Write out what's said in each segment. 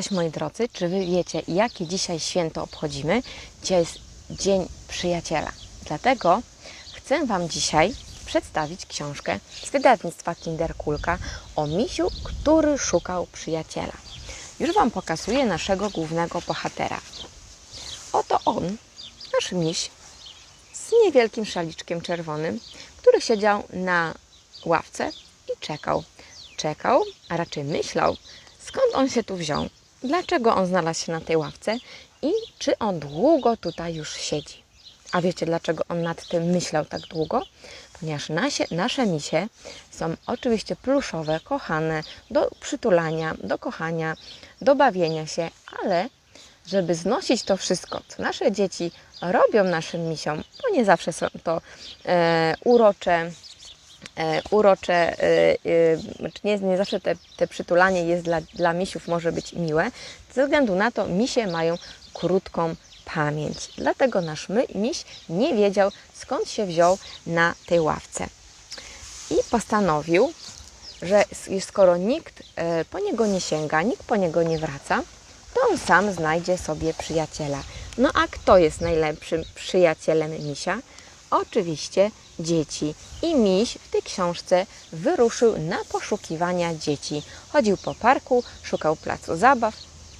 Cześć moi drodzy, czy Wy wiecie, jakie dzisiaj święto obchodzimy? Dzisiaj jest Dzień Przyjaciela. Dlatego chcę Wam dzisiaj przedstawić książkę z wydawnictwa Kinderkulka o misiu, który szukał przyjaciela. Już Wam pokazuję naszego głównego bohatera. Oto on, nasz miś, z niewielkim szaliczkiem czerwonym, który siedział na ławce i czekał. Czekał, a raczej myślał, skąd on się tu wziął, dlaczego on znalazł się na tej ławce i czy on długo tutaj już siedzi. A wiecie, dlaczego on nad tym myślał tak długo? Ponieważ nasie, nasze misie są oczywiście pluszowe, kochane, do przytulania, do kochania, do bawienia się, ale żeby znosić to wszystko, co nasze dzieci robią naszym misiom, bo nie zawsze są to e, urocze, urocze, e, e, znaczy nie, nie zawsze te, te przytulanie jest dla, dla misiów może być miłe, ze względu na to misie mają krótką pamięć. Dlatego nasz my, miś nie wiedział, skąd się wziął na tej ławce. I postanowił, że skoro nikt e, po niego nie sięga, nikt po niego nie wraca, to on sam znajdzie sobie przyjaciela. No a kto jest najlepszym przyjacielem misia? Oczywiście dzieci. I miś w tej książce wyruszył na poszukiwania dzieci. Chodził po parku, szukał placu zabaw,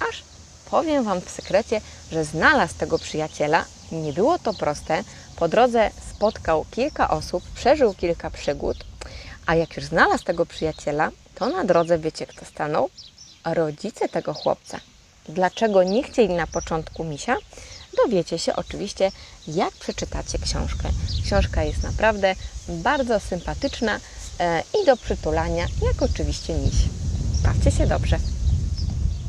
aż powiem Wam w sekrecie, że znalazł tego przyjaciela. Nie było to proste. Po drodze spotkał kilka osób, przeżył kilka przygód, a jak już znalazł tego przyjaciela, to na drodze wiecie kto stanął? Rodzice tego chłopca. Dlaczego nie chcieli na początku misia? Dowiecie się oczywiście, jak przeczytacie książkę. Książka jest naprawdę bardzo sympatyczna e, i do przytulania, jak oczywiście miś. Bawcie się dobrze.